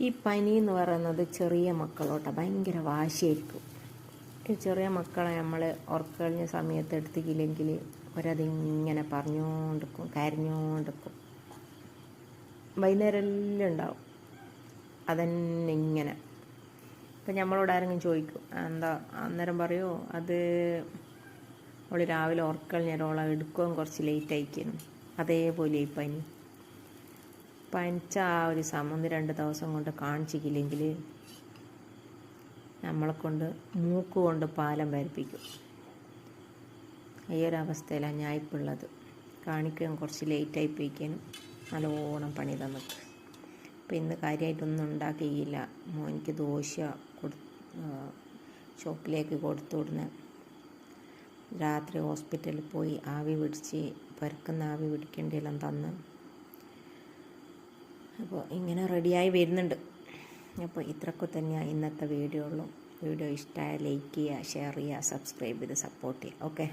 ഈ പനി എന്ന് പറയുന്നത് ചെറിയ മക്കളോട്ടെ. ഭയങ്കര വാശിയായിരിക്കും. ചെറിയ മക്കളെ നമ്മൾ ഉറക്കളഞ്ഞ സമയത്ത് എടുത്തിട്ടില്ലെങ്കിൽ അവരതിങ്ങനെ പറഞ്ഞുകൊണ്ടിരിക്കും കരഞ്ഞുകൊണ്ടിരിക്കും. വൈകുന്നേരം എല്ലാം ഉണ്ടാവും. അതന്നെ ഇങ്ങനെ. ഇപ്പം നമ്മളോട് ആരെങ്കിലും ചോദിക്കും എന്താ അന്നേരം പറയുമോ അത് അവൾ രാവിലെ ഉറക്കഴിഞ്ഞ ഒരാളെ എടുക്കുകയും കുറച്ച് ലേറ്റ് ആയിക്കുന്നു അതേപോലെ ഈ പനി. പനിച്ച ആ ഒരു സമയം രണ്ട് ദിവസം കൊണ്ട് കാണിച്ചില്ലെങ്കിൽ നമ്മളെ കൊണ്ട് മൂക്ക് കൊണ്ട് പാലം വരപ്പിക്കും. ഈ ഒരു അവസ്ഥയിലാണ് ഞാൻ ഇപ്പോൾ ഉള്ളത്. കാണിക്കാൻ കുറച്ച് ലേറ്റായി പോയിക്കാനും നല്ലോണം പണി തന്നിട്ട്. അപ്പം ഇന്ന് കാര്യമായിട്ടൊന്നും ഉണ്ടാക്കിയില്ല. മോനിക്ക് ദോശ കൊടു ഷോപ്പിലേക്ക് കൊടുത്തു രാത്രി ഹോസ്പിറ്റലിൽ പോയി ആവി പിടിച്ച് പരക്കുന്ന ആവി പിടിക്കേണ്ടിയെല്ലാം തന്ന്. അപ്പോൾ ഇങ്ങനെ റെഡിയായി വരുന്നുണ്ട്. അപ്പോൾ ഇത്രയൊക്കെ തന്നെയാണ് ഇന്നത്തെ വീഡിയോ ഉള്ളൂ. വീഡിയോ ഇഷ്ടമായ ലൈക്ക് ചെയ്യുക ഷെയർ ചെയ്യുക സബ്സ്ക്രൈബ് ചെയ്ത് സപ്പോർട്ട് ചെയ്യുക. ഓക്കെ?